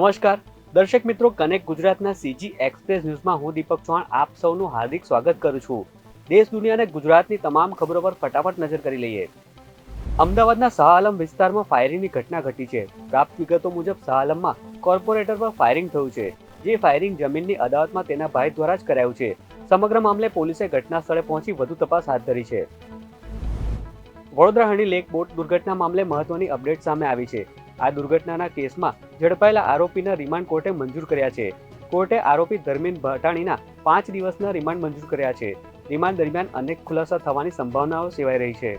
નમસ્કાર. દર્શક મિત્રો, કનેક્ટ ગુજરાતના સીજી એક્સપ્રેસ ન્યૂઝમાં હું દીપક ચૌહાણ આપ સૌનું હાર્દિક સ્વાગત કરું છું. દેશ, દુનિયા અને ગુજરાતની તમામ ખબરો પર ફટાફટ નજર કરી લઈએ. અમદાવાદના શાહ આલમ વિસ્તારમાં ફાયરિંગની ઘટના ઘટી છે. પ્રાપ્ત વિગતો મુજબ સહાલમમાં કોર્પોરેટર પર ફાયરિંગ થયું છે, જે ફાયરિંગ જમીનની અદાવતમાં તેના ભાઈ દ્વારા જ કરાયું છે. સમગ્ર મામલે પોલીસે ઘટના સ્થળે પહોંચી વધુ તપાસ હાથ ધરી છે. વડોદરા હણી લેક બોટ દુર્ઘટના મામલે મહત્વની અપડેટ સામે આવી છે. આ દુર્ઘટનાના કેસમાં ઝડપાયેલા આરોપીના રિમાન્ડ કોર્ટે મંજૂર કર્યા છે. કોર્ટે આરોપી ધર્મેન્દ્ર ભટાણીના પાંચ દિવસના રિમાન્ડ મંજૂર કર્યા છે. રિમાન્ડ દરમિયાન અનેક ખુલાસા થવાની સંભાવનાઓ સેવાઈ રહી છે.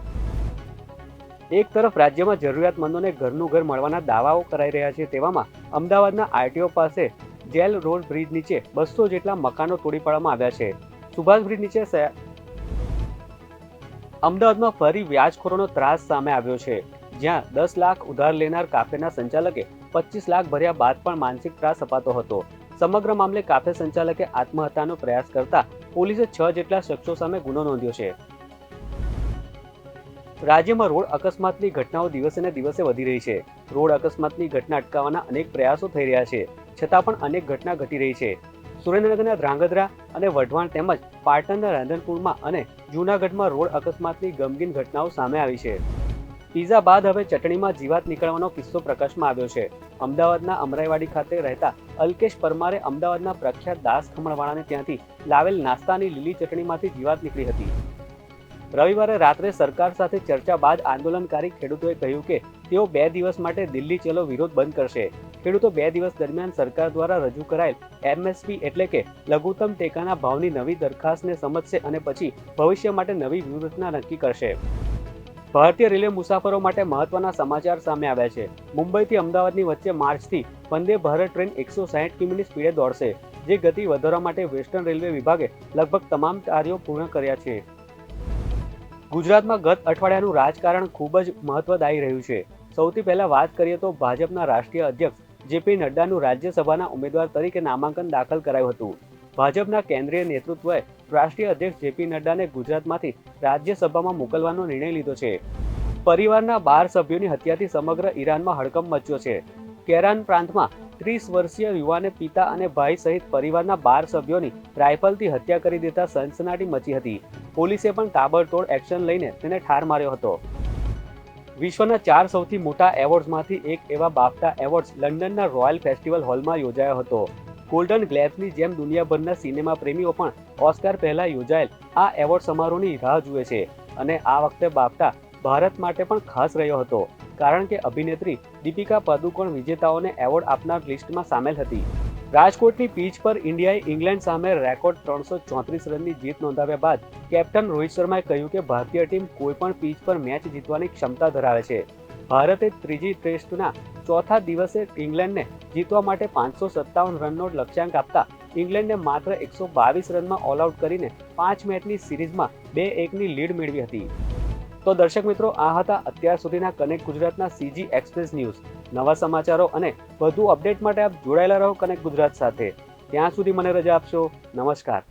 એક તરફ રાજ્યમાં જરૂરિયાતમંદોને ઘરનું ઘર મળવાના દાવાઓ કરાઈ રહ્યા છે તેવામાં અમદાવાદના આરટીઓ પાસે જેલ રોડ બ્રિજ નીચે બસો જેટલા મકાનો તોડી પાડવામાં આવ્યા છે. સુભાષ બ્રિજ નીચે અમદાવાદમાં ફરી વ્યાજખોરોનો ત્રાસ સામે આવ્યો છે. જ્યાં દસ લાખ ઉધાર લેનાર કાફેના સંચાલકે પચીસ લાખ ભર્યા બાદ પણ માનસિક ત્રાસ અપાતો હતો. સમગ્ર મામલે કાફે સંચાલકે આત્મહત્યાનો પ્રયાસ કરતા પોલીસે છ જેટલા શખ્સો સામે ગુનો નોંધ્યો છે. રાજ્યમાં રોડ અકસ્માતની ઘટનાઓ દિવસે ને દિવસે વધી રહી છે. રોડ અકસ્માતની ઘટના અટકાવવાના અનેક પ્રયાસો થઈ રહ્યા છે. છતાં પણ અનેક ઘટના ઘટી રહી છે. સુરેન્દ્રનગરના ધ્રાંગધ્રા અને વઢવાણ તેમજ પાટણના રાંધનપુરમાં અને જૂનાગઢમાં રોડ અકસ્માતની ગમગીન ઘટનાઓ સામે આવી છે. પીઝા બાદ હવે ચટણીમાં જીવાત નીકળવાનો કિસ્સો પ્રકાશમાં આવ્યો છે. અમદાવાદના અમરાઈવાડી ખાતે રહેતા અલ્કેશ પરમારે અમદાવાદના પ્રખ્યાત દાસ ખમણવાળાને ત્યાંથી લાવેલ નાસ્તાની લીલી ચટણીમાંથી જીવાત નીકળી હતી. રવિવારે રાત્રે સરકાર સાથે ચર્ચા બાદ આંદોલનકારી ખેડૂતોએ કહ્યું કે તેઓ બે દિવસ માટે દિલ્હી ચલો વિરોધ બંધ કરશે. ખેડૂતો બે દિવસ દરમિયાન સરકાર દ્વારા રજૂ કરાયેલ એમએસપી એટલે કે લઘુત્તમ ટેકાના ભાવની નવી દરખાસ્તને સમજશે અને પછી ભવિષ્ય માટે નવી વ્યૂહરચના નક્કી કરશે. ભારતીય રેલવે મુસાફરો માટે મહત્વના સમાચાર સામે આવ્યા છે. મુંબઈથી અમદાવાદની વચ્ચે માર્ચથી વંદે ભારત ટ્રેન એકસો સાહીઠ કિમીની સ્પીડે દોડશે, જે ગતિ વધારવા માટે વેસ્ટર્ન રેલવે વિભાગે લગભગ તમામ કાર્યો પૂર્ણ કર્યા છે. ગુજરાતમાં ગત અઠવાડિયાનું રાજકારણ ખૂબ જ મહત્વદાયી રહ્યું છે. સૌથી પહેલા વાત કરીએ તો ભાજપના રાષ્ટ્રીય અધ્યક્ષ જેપી નડ્ડાનું રાજ્યસભાના ઉમેદવાર તરીકે નામાંકન દાખલ કરાયું હતું. ભાજપના કેન્દ્રીય નેતૃત્વએ રાષ્ટ્રીય અધ્યક્ષ જેપી નડ્ડાને ગુજરાતમાંથી રાજ્યસભામાં મોકલવાનો નિર્ણય લીધો છે. પરિવારના બાર સભ્યોની હત્યાથી સમગ્ર ઈરાનમાં હડકંપ મચ્યો છે. કેરાન પ્રાંતમાં ત્રીસ વર્ષીય યુવાને પિતા અને ભાઈ સહિત પરિવારના બાર સભ્યોની રાઇફલથી હત્યા કરી દેતા સનસનાટી મચી હતી. પોલીસે પણ તાબડતોડ એક્શન લઈને તેને ઠાર માર્યો હતો. વિશ્વના ચાર સૌથી મોટા એવોર્ડ્સમાંથી એક એવા બાફટા એવોર્ડ્સ લંડનના રોયલ ફેસ્ટિવલ હોલમાં યોજાયો હતો. ગોલ્ડન ગ્લેબ્સની જેમ દુનિયાભરના સિનેમા પ્રેમીઓ પણ ઓસ્કાર પહેલા યોજાયેલ આ એવોર્ડ સમારોહની રાહ જુએ છે અને આ વખતે બાફટા ભારત માટે પણ ખાસ રહ્યો હતો. કારણ કે અભિનેત્રી દીપિકા પાદુકોણ વિજેતાઓને એવોર્ડ આપનાર લિસ્ટમાં સામેલ હતી. રાજકોટની પીચ પર ઇન્ડિયાએ ઇંગ્લેન્ડ સામે રેકોર્ડ ત્રણસો ચોત્રીસ રનની જીત નોંધાવ્યા બાદ કેપ્ટન રોહિત શર્માએ કહ્યું કે ભારતીય ટીમ કોઈપણ પીચ પર મેચ જીતવાની ક્ષમતા ધરાવે છે. ભારતે ત્રીજી ટેસ્ટના ચોથા દિવસે ઇંગ્લેન્ડને જીતવા માટે પાંચસો સત્તાવન રનનો લક્ષ્યાંક આપતા ઇંગ્લેન્ડે માત્ર એકસો બાવીસ રનમાં ઓલ આઉટ કરીને પાંચ મેચની સિરીઝમાં બે એકની લીડ મેળવી હતી. તો દર્શક મિત્રો, આ હતા અત્યાર સુધીના કનેક્ટ ગુજરાતના સીજી એક્સપ્રેસ ન્યૂઝ નવા સમાચારો અને વધુ અપડેટ માટે આપ જોડાયેલા રહો કનેક્ટ ગુજરાત સાથે. ત્યાં સુધી મને રજા આપશો. નમસ્કાર.